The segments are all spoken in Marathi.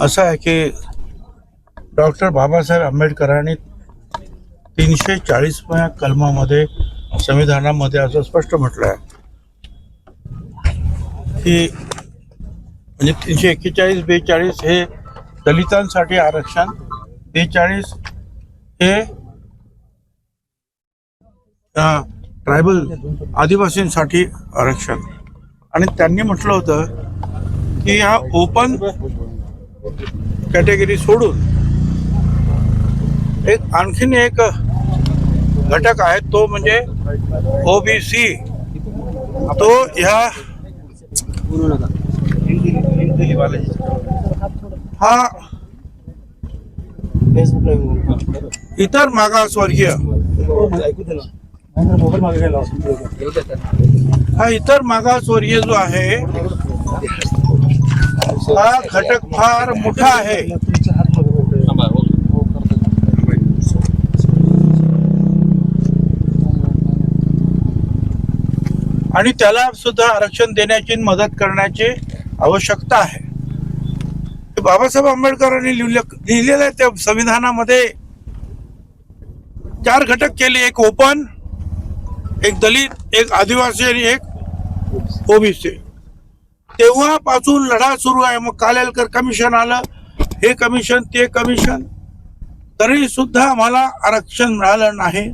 असं आहे की डॉक्टर बाबासाहेब आंबेडकरांनी तीनशे चाळीस कलमामध्ये संविधानामध्ये असं स्पष्ट म्हटलं आहे की म्हणजे तीनशे एक्केचाळीस बेचाळीस हे दलितांसाठी आरक्षण बेचाळीस हे ट्रायबल आदिवासींसाठी आरक्षण. आणि त्यांनी म्हटलं होतं की हा ओपन कॅटेगरी सोडून एक आणखीन एक घटक आहे तो म्हणजे ओबीसी तो ह्या हा इतर मागासवर्गीय हा इतर मागासवर्गीय जो आहे हा घटक फार मोठा आहे. आणि त्याला सुद्धा आरक्षण देण्याची मदत करण्याची आवश्यकता आहे. हे बाबासाहेब आंबेडकरांनी लिहिलं लिहिलेलं आहे त्या संविधानामध्ये. चार घटक केले एक ओपन एक दलित एक आदिवासी आणि एक ओबीसी. तेव्हापासून लढा सुरू आहे. मग कालेलकर कमिशन आलं. हे कमिशन ते कमिशन तरी सुद्धा आम्हाला आरक्षण मिळालं नाही.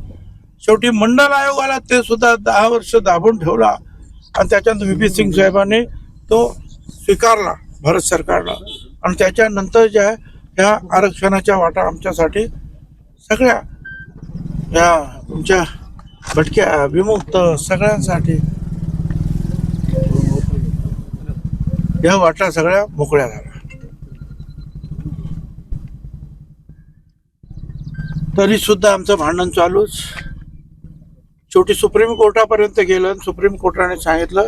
शेवटी मंडल आयोगाला ते सुद्धा दहा वर्ष दाबून ठेवला. आणि त्याच्यानंतर व्ही पी सिंग साहेबांनी तो स्वीकारला भारत सरकारला. आणि त्याच्यानंतर जे आहे ह्या आरक्षणाच्या वाटा आमच्यासाठी सगळ्या या तुमच्या भटक्या विमुक्त सगळ्यांसाठी. या वाटा सगळ्या मोकळ्या झाल्या. तरी सुद्धा आमचं भांडण चालूच. शेवटी सुप्रीम कोर्टापर्यंत गेलं आणि सुप्रीम कोर्टाने सांगितलं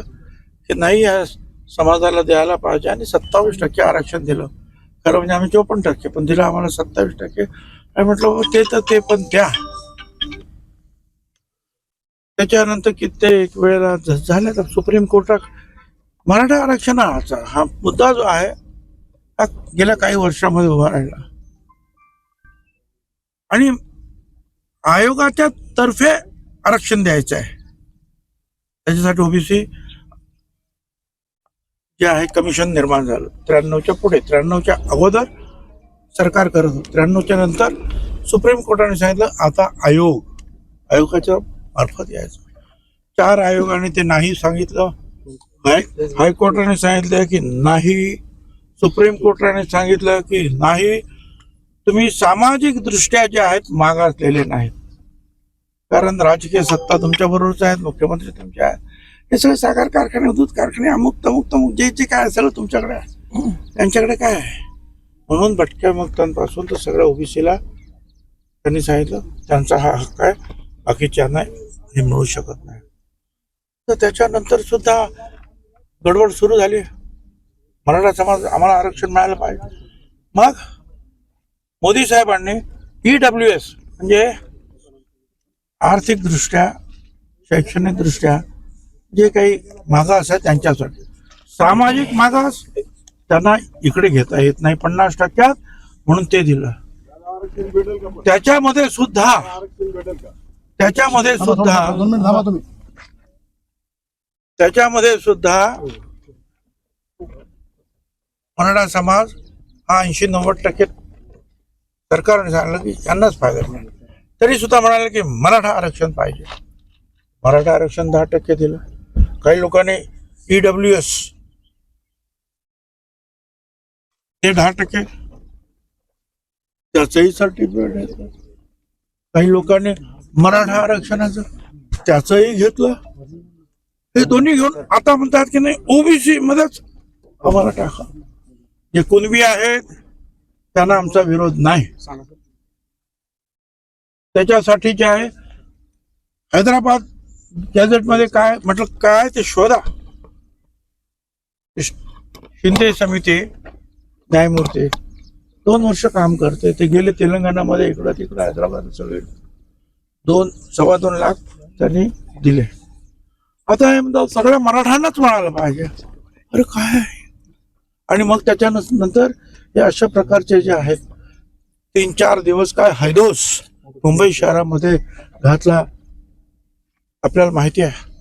की नाही या समाजाला द्यायला पाहिजे आणि सत्तावीस टक्के आरक्षण दिलं. खरं म्हणजे आम्ही चोपन्न टक्के पण दिलं आम्हाला सत्तावीस टक्के. आणि म्हटलं हो, ते तर ते पण द्या. त्याच्यानंतर कित्येक वेळेला झाल्या तर सुप्रीम कोर्टात मराठा आरक्षणाचा हा मुद्दा जो आहे हा गेल्या काही वर्षामध्ये उभा राहिला. आणि आयोगाच्या तर्फे आरक्षण द्यायचं आहे. त्याच्यासाठी ओबीसी जे आहे कमिशन निर्माण झालं. त्र्याण्णवच्या पुढे त्र्याण्णवच्या अगोदर सरकार करत होतं. त्र्याण्णवच्या नंतर सुप्रीम कोर्टाने सांगितलं आता आयोग आयोगाच्या मार्फत यायचं. चार आयोगाने ते नाही सांगितलं. हाय हायकोर्टाने सांगितलं की नाही. सुप्रीम कोर्टाने सांगितलं की नाही. तुम्ही सामाजिक दृष्ट्या जे आहेत मागासलेले नाहीत. कारण राजकीय सत्ता तुमच्या बरोबरच आहेत मुख्यमंत्री तुमचे आहेत. हे सगळे साखर कारखाने दूध कारखाने अमुक तमुक तमुक जे जे काय असेल तुमच्याकडे आहे. त्यांच्याकडे काय आहे? म्हणून भटक्या मुक्तांपासून तर सगळ्या ओबीसीला त्यांनी सांगितलं त्यांचा हा हक्क आहे. बाकीच्यांना हे मिळू शकत नाही. तर त्याच्यानंतर सुद्धा गडबड सुरू झाली. मराठा समाज आम्हाला आरक्षण मिळालं पाहिजे. मग मोदी साहेबांनी ई डब्ल्यू एस म्हणजे आर्थिकदृष्ट्या शैक्षणिकदृष्ट्या जे काही मागास आहे त्यांच्यासाठी. सामाजिक मागास त्यांना इकडे घेता येत नाही पन्नास टक्क्यात म्हणून ते दिलं. त्याच्यामध्ये सुद्धा त्याच्यामध्ये सुद्धा त्याच्यामध्ये सुद्धा मराठा समाज हा ऐंशी नव्वद टक्के सरकारने सांगितलं की यांनाच फायदा मिळेल तरी सुद्धा म्हणाले की मराठा आरक्षण पाहिजे. मराठा आरक्षण दहा टक्के दिलं. काही लोकांनी ई डब्ल्यू एस ते दहा टक्के त्याचंही सर्टिफिकेट काही लोकांनी मराठा आरक्षणाचं? त्याचंही घेतलं. हे दोन्ही घेऊन आता म्हणतात की नाही ओबीसी मध्येच आम्हाला टाका जे कुणबी आहेत त्यांना आमचा विरोध नाही. त्याच्यासाठी जे आहे हैदराबाद गॅझेटमध्ये काय म्हटलं काय ते शोधा. शिंदे समिती न्यायमूर्ती दोन वर्ष काम करते. ते गेले तेलंगणामध्ये इकडं तिकडं हैदराबाद सगळे. दोन सव्वा दोन लाख त्यांनी दिले. आता हे म्हणतात सगळ्या मराठ्यांनाच म्हणायला पाहिजे. अरे काय? आहे? आणि मग त्याच्यानंतर हे अशा प्रकारचे जे आहेत तीन चार दिवस काय हैदोस मुंबई शहरामध्ये घातला. आपल्याला माहिती आहे.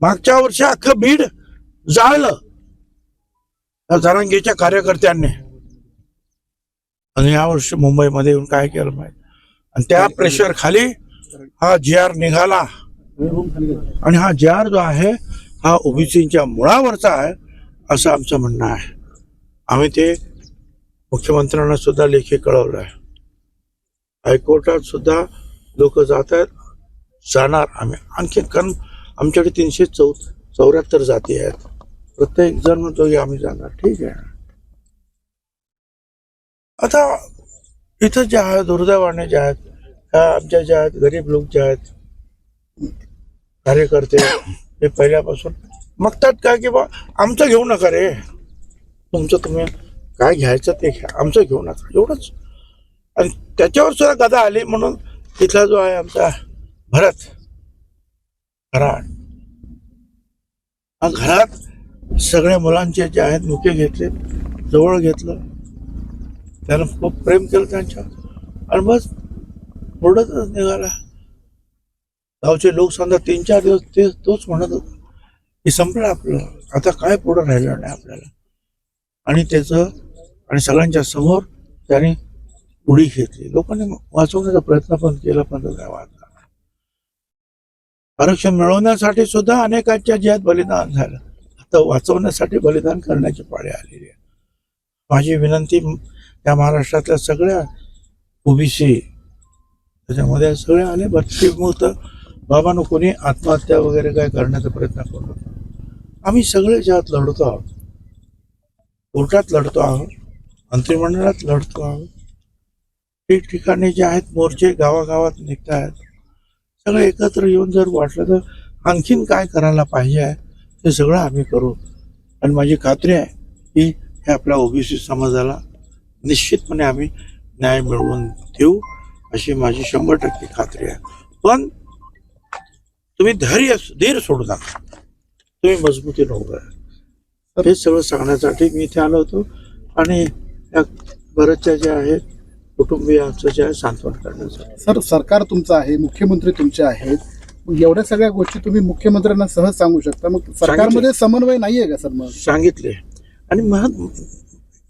मागच्या वर्षी अख्खं बीड जाळलं. त्या जरांगीच्या कार्यकर्त्यांनी. आणि यावर्षी मुंबईमध्ये येऊन काय केलं माहिती? आणि त्या प्रेशर खाली हा जी आर निघाला. आणि हा जी आर जो आहे हा ओबीसीच्या मुळावरचा आहे असं आमचं म्हणणं आहे. आम्ही ते मुख्यमंत्र्यांना सुद्धा लेखी कळवलं आहे. हायकोर्टात सुद्धा लोक जात आहेत जाणार आम्ही. आणखी कारण आमच्याकडे तीनशे चौ चौऱ्याहत्तर जाती आहेत. प्रत्येक जण म्हणतो की आम्ही जाणार. ठीक आहे. आता इथं जे आहे दुर्दैवाने जे आहेत ह्या आमच्या ज्या आहेत गरीब लोक जे आहेत कार्यकर्ते हे पहिल्यापासून मागतात काय की बा आमचं घेऊ नका रे. तुमचं तुम्ही काय घ्यायचं ते घ्या आमचं घेऊ नका. एवढंच. आणि त्याच्यावर सुद्धा गदा आली म्हणून तिथला जो आहे आमचा भरत घरात घरात सगळ्या मुलांचे जे आहेत मुके घेतले जवळ घेतलं. त्यानं खूप प्रेम केलं त्यांच्या आणि बस पुढंच निघाला. गावचे लोक समजा तीन चार दिवस ते तोच म्हणत होता. की संपलं आपलं. आता काय पुढं राहिलं नाही आपल्याला. आणि त्याचं आणि सगळ्यांच्या समोर त्याने उडी घेतली. लोकांनी वाचवण्याचा प्रयत्न पण केला पण तो काय वाचला. आरक्षण मिळवण्यासाठी सुद्धा अनेकांच्या ज्यात बलिदान झालं. आता वाचवण्यासाठी बलिदान करण्याची पाळी आलेली आहे. माझी विनंती या महाराष्ट्रातल्या सगळ्या ओबीसी त्याच्यामध्ये सगळे आले बत्ती मुहूर्त बाबांनो कोणी आत्महत्या वगैरे काय करण्याचा प्रयत्न करू नका. आम्ही सगळे ज्यात लढतो आहोत कोर्टात लढतो आहोत मंत्रिमंडळात लढतो आहोत ठिकठिकाणी जे आहेत मोर्चे गावागावात निघत आहेत सगळे एकत्र येऊन जर वाटलं तर आणखीन काय करायला पाहिजे आहे ते सगळं आम्ही करू. आणि माझी खात्री आहे की हे आपल्या ओबीसी समाजाला निश्चितपणे आम्ही न्याय मिळवून देऊ. अशी माझी शंभर टक्के खात्री आहे. पण तुम्ही धैर्य धीर सोडू नका. तुम्ही मजबूतीने उभं हे सगळं सांगण्यासाठी मी इथे आलो होतो आणि या बऱ्याचशा ज्या आहेत कुटुंबियांचं जे आहे सांत्वन करण्यासाठी सर सरकार तुमचं आहे मुख्यमंत्री तुमचे आहेत. एवढ्या सगळ्या गोष्टी तुम्ही मुख्यमंत्र्यांना सहज सांगू शकता. मग सरकारमध्ये समन्वय नाहीये का सर मग? सांगितले. आणि मग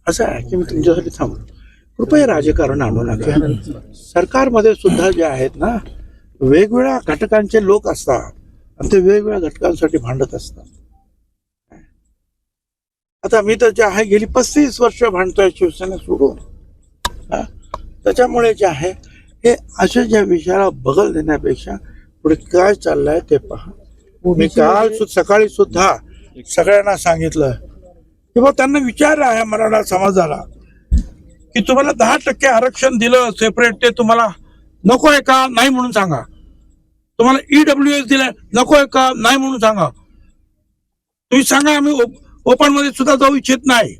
असं आहे की मी तुमच्यासाठी थांबलो. कृपया राजकारण आणू नका. सरकारमध्ये सुद्धा जे आहेत ना वेगवेगळ्या घटकांचे लोक असतात आणि ते वेगवेगळ्या घटकांसाठी भांडत असतात. आता मी तर जे आहे गेली पस्तीस वर्ष भांडतोय शिवसेना सोडून. हा? त्याच्यामुळे जे आहे हे अशा ज्या विषयाला बगल देण्यापेक्षा पुढे काय चाललंय ते पहा. मी काल सकाळी सुद्धा सगळ्यांना सांगितलं. की बा त्यांना विचार आहे मराठा समाजाला. की तुम्हाला दहा टक्के आरक्षण दिलं सेपरेट ते तुम्हाला नको आहे का? नाही म्हणून सांगा. तुम्हाला ईडब्ल्यू एस दिलं नको आहे का? नाही म्हणून सांगा. तुम्ही सांगा आम्ही ओपनमध्ये सुद्धा जाऊ इच्छित नाही.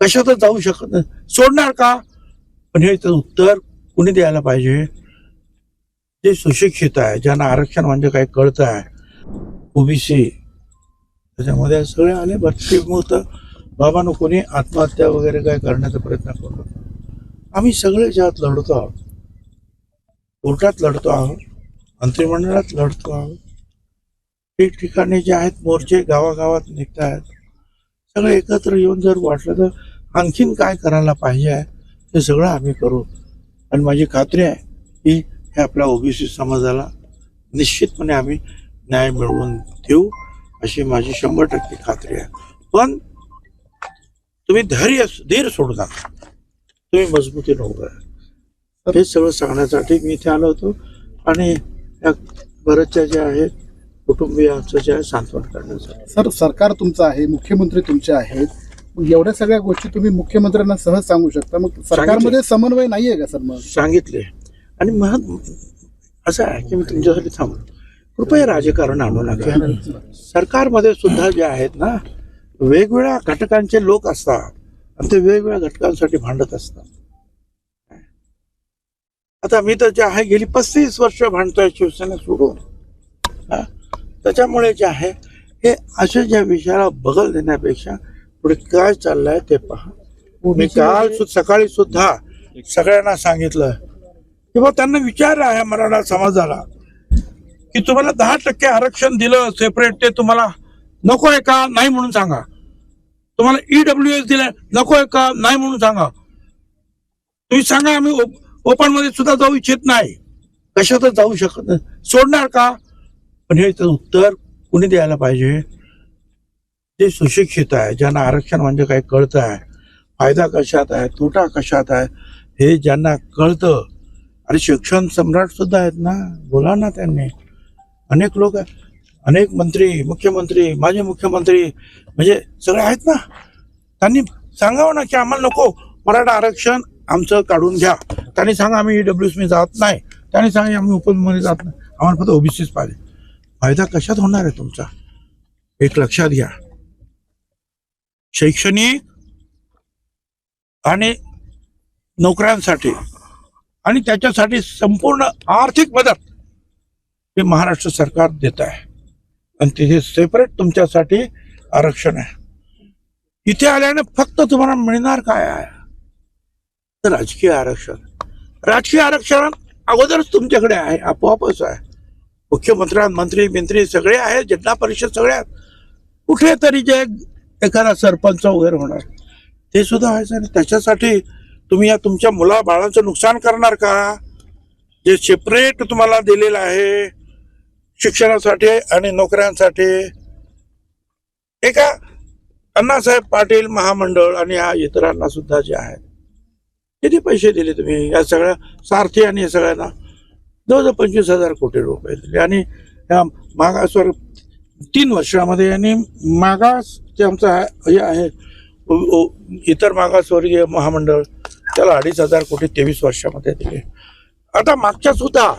कशातच जाऊ शकत नाही. सोडणार का? पण हे उत्तर कुणी द्यायला पाहिजे? जे सुशिक्षित आहे ज्यांना आरक्षण म्हणजे काय कळतं आहे ओबीसी त्याच्यामध्ये सगळे आले बत्ती मुहूर्त बाबांनो कोणी आत्महत्या वगैरे काय करण्याचा प्रयत्न करतो आम्ही सगळे ज्यात लढतो आहोत. कोर्टात लढतो आहोत मंत्रिमंडळात लढतो आहोत. ठिकठिकाणी जे आहेत मोर्चे गावागावात निघत आहेत सगळे एकत्र येऊन जर वाटलं तर आणखीन काय करायला पाहिजे आहे ते सगळं आम्ही करू. आणि माझी खात्री आहे की हे आपल्या ओबीसी समाजाला निश्चितपणे आम्ही न्याय मिळवून देऊ अशी माझी शंभर टक्के खात्री आहे. पण तुम्ही धैर्य धीर सोडू नका. तुम्ही मजबूतीने उभं राहा हे सगळं सांगण्यासाठी मी इथे आलो होतो. आणि या बऱ्याचशा ज्या आहेत कुटुंबियांचं जे आहे सांत्वन करण्यासाठी. सर सरकार तुमचं आहे मुख्यमंत्री तुमचे आहेत. मग एवढ्या सगळ्या गोष्टी तुम्ही मुख्यमंत्र्यांना सहज सांगू शकता. मग सरकारमध्ये समन्वय नाहीये का सर मग? सांगितले. आणि मग असं आहे की मी तुमच्यासाठी थांबलो. कृपया राजकारण आणू नका. सरकारमध्ये सुद्धा जे आहेत ना वेगवेगळ्या घटकांचे लोक असतात. आणि ते वेगवेगळ्या घटकांसाठी भांडत असतात. आता मी तर जे आहे गेली पस्तीस वर्ष भांडतोय शिवसेना सोडून. हा? त्याच्यामुळे जे आहे हे अशा ज्या विषयाला बगल देण्यापेक्षा पुढे काय चाललंय ते पहा. मी काल सकाळी सुद्धा सगळ्यांना सांगितलं की बा त्यांना विचार आहे मराठा समाजाला की तुम्हाला दहा टक्के आरक्षण दिलं सेपरेट ते तुम्हाला नको आहे का? नाही म्हणून सांगा. तुम्हाला ईडब्ल्यू एस दिला नको आहे का? नाही म्हणून सांगा. तुम्ही सांगा आम्ही ओपनमध्ये सुद्धा जाऊ इच्छित नाही. कशातच जाऊ शकत नाही. सोडणार का? पण हे उत्तर कुणी द्यायला पाहिजे? जे सुशिक्षित आहे ज्यांना आरक्षण म्हणजे काय कळतं आहे फायदा कशात आहे तोटा कशात आहे हे ज्यांना कळतं. अरे शिक्षण सम्राट सुद्धा आहेत ना? बोला ना त्यांनी. अनेक लोक अनेक मंत्री मुख्यमंत्री माजी मुख्यमंत्री म्हणजे सगळे आहेत ना. त्यांनी सांगावं ना की आम्हाला नको मराठा आरक्षण आमचं काढून घ्या. त्यांनी सांगा आम्ही डब्ल्यू मी जात नाही. त्यांनी सांगा आम्ही ओपनमध्ये जात नाही. आम्हाला फक्त ओबीसीच पाहिजे. फायदा कशात होणार आहे तुमचा? एक लक्षात घ्या. शैक्षणिक आणि नोकऱ्यांसाठी आणि त्याच्यासाठी संपूर्ण आर्थिक मदत हे महाराष्ट्र सरकार देत आहे. आणि तिथे सेपरेट तुमच्यासाठी आरक्षण आहे. इथे आल्याने फक्त तुम्हाला मिळणार काय आहे? तर राजकीय आरक्षण. राजकीय आरक्षण अगोदरच तुमच्याकडे आहे आपोआपच आहे. मुख्यमंत्र्या मंत्री मंत्री सगळे आहेत जिल्हा परिषद सगळ्या आहेत. कुठेतरी जे एखादा सरपंच वगैरे होणार ते सुद्धा व्हायचं आणि त्याच्यासाठी तुम्ही या तुमच्या मुला बाळांचं नुकसान करणार का? जे सेपरेट तुम्हाला दिलेलं आहे शिक्षणासाठी आणि नोकऱ्यांसाठी एका अण्णासाहेब पाटील महामंडळ आणि या इतरांना सुद्धा जे आहेत किती पैसे दिले तुम्ही? या सगळ्या सारथी आणि या सगळ्यांना जवळजवळ पंचवीस हजार कोटी रुपये दिले. आणि या मागासवर तीन वर्षामध्ये यांनी मागास जे आमचं हे आहे इतर मागासवर्गीय महामंडळ त्याला अडीच हजार कोटी तेवीस वर्षामध्ये दिले. आता मागच्या सुद्धा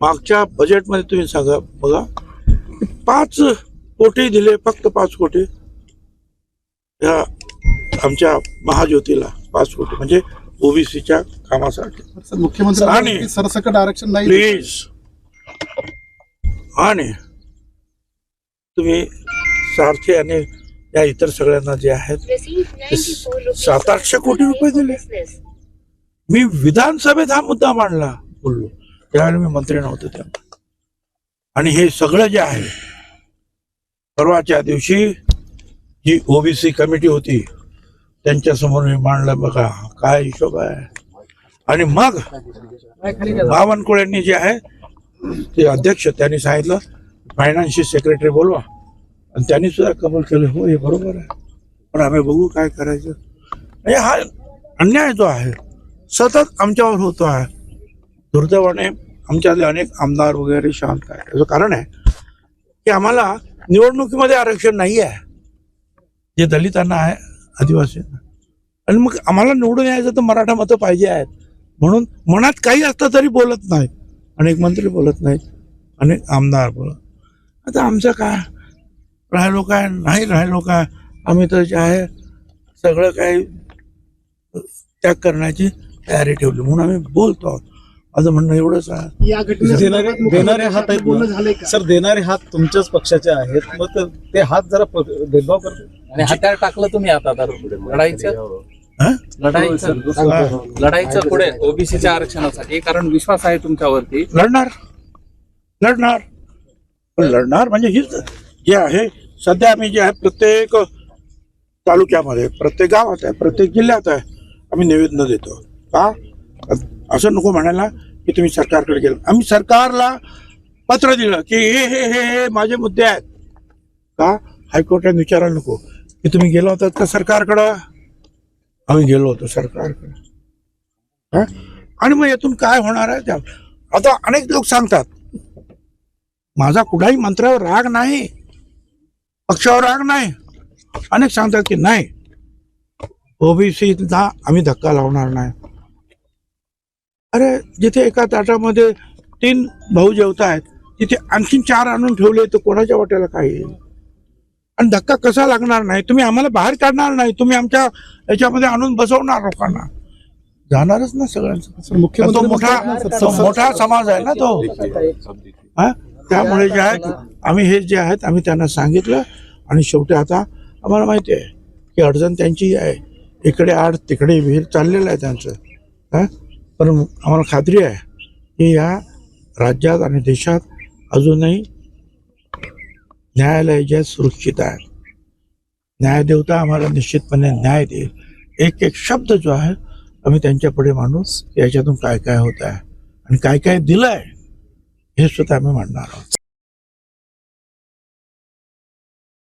मागच्या बजेटमध्ये तुम्ही सांगा बघा. पाच कोटी दिले फक्त पाच कोटी. या आमच्या महाज्योतीला पाच कोटी म्हणजे ओबीसीच्या कामासाठी. सर, मुख्यमंत्री सरसकट आरक्षण नाही प्लीज. आणि तुम्ही सारथी आणि या इतर सगळ्यांना जे आहेत सात आठशे कोटी रुपये दिले. मी विधानसभेत हा मुद्दा मांडला बोललो. त्यावेळेला मी मंत्री नव्हतो तेव्हा. आणि हे सगळं जे आहे परवाच्या दिवशी जी ओबीसी कमिटी होती त्यांच्यासमोर मी मांडलं बघा काय हिशोब आहे. आणि मग बावनकुळेंनी जे आहे ते अध्यक्ष त्यांनी सांगितलं फायनान्शियल सेक्रेटरी बोलवा. आणि त्यांनी सुद्धा कबूल केलं हो हे बरोबर आहे. पण आम्ही बघू काय करायचं. म्हणजे हा अन्याय जो आहे सतत आमच्यावर होतो आहे. दुर्दैवाने आमच्यातले अनेक आमदार वगैरे शांत काय त्याचं कारण आहे की आम्हाला निवडणुकीमध्ये आरक्षण नाही आहे. जे दलितांना आहे आदिवासींना आणि मग आम्हाला निवडून यायचं तर मराठा मतं पाहिजे आहेत. म्हणून मनात काही असतं तरी बोलत नाहीत अनेक मंत्री बोलत नाहीत. अनेक आमदार बोलत. आता आमचं काय? राहिलो काय? नाही राहिलो काय? आम्ही तर जे आहे सगळं काही त्याग करण्याची तयारी ठेवली. म्हणून आम्ही बोलतो आहोत. माझं म्हणणं एवढंच आहे. या देणारे देणारे हात आहेत ना. सर देणारे हात तुमच्याच पक्षाचे आहेत. मग ते- ते हात जरा प- भेदभाव करतात. आणि हात्यार टाकलं तुम्ही आता तर लढाईचं? हा? लढाईचं? लढाईचं पुढे ओबीसीच्या आरक्षणासाठी कारण विश्वास आहे तुमच्यावरती. लढणार. लढणार. पण लढणार म्हणजे हीच जे आहे. सध्या आम्ही जे आहे प्रत्येक तालुक्यामध्ये प्रत्येक गावात आहे प्रत्येक जिल्ह्यात आहे आम्ही निवेदन देतो. का? असं नको म्हणायला. की तुम्ही सरकारकडे गेलं. आम्ही सरकारला पत्र दिलं की हे हे हे हे माझे मुद्दे आहेत. का? हायकोर्टाने विचारायला नको. की तुम्ही गेला होतात का सरकारकडं? आम्ही गेलो होतो सरकारकडे. आणि मग यातून काय होणार आहे? त्या आता अनेक लोक सांगतात माझा कुठलाही मंत्र्यावर राग नाही. पक्षावर राग नाही. अनेक सांगतात की नाही. ओबीसीला आम्ही धक्का लावणार नाही. अरे जिथे एका ताटामध्ये तीन भाऊ जेवत आहेत तिथे आणखीन चार आणून ठेवले तर कोणाच्या वाट्याला काय येईल? आणि धक्का कसा लागणार नाही? तुम्ही आम्हाला बाहेर काढणार नाही. तुम्ही आमच्या याच्यामध्ये आणून बसवणार लोकांना. जाणारच ना सगळ्यांचं. मुख्यमंत्री मोठा मोठा समाज आहे ना तो. हा? त्यामुळे जे आहे आम्ही हे जे आहेत आम्ही त्यांना सांगितलं. आणि शेवटी आता आम्हाला माहिती आहे ही अडचण त्यांची आहे. इकडे आड तिकडे विहीर चाललेलं आहे त्यांचं. हा? पण आम्हाला खात्री आहे की या राज्यात आणि देशात अजूनही न्यायालय जे सुरक्षित आहे. न्यायदेवता आम्हाला निश्चितपणे न्याय देईल. एक एक शब्द जो आहे आम्ही त्यांच्या पुढे मांडू याच्यातून काय काय होत आहे आणि काय काय दिलं आहे हे सुद्धा आम्ही मांडणार आहोत.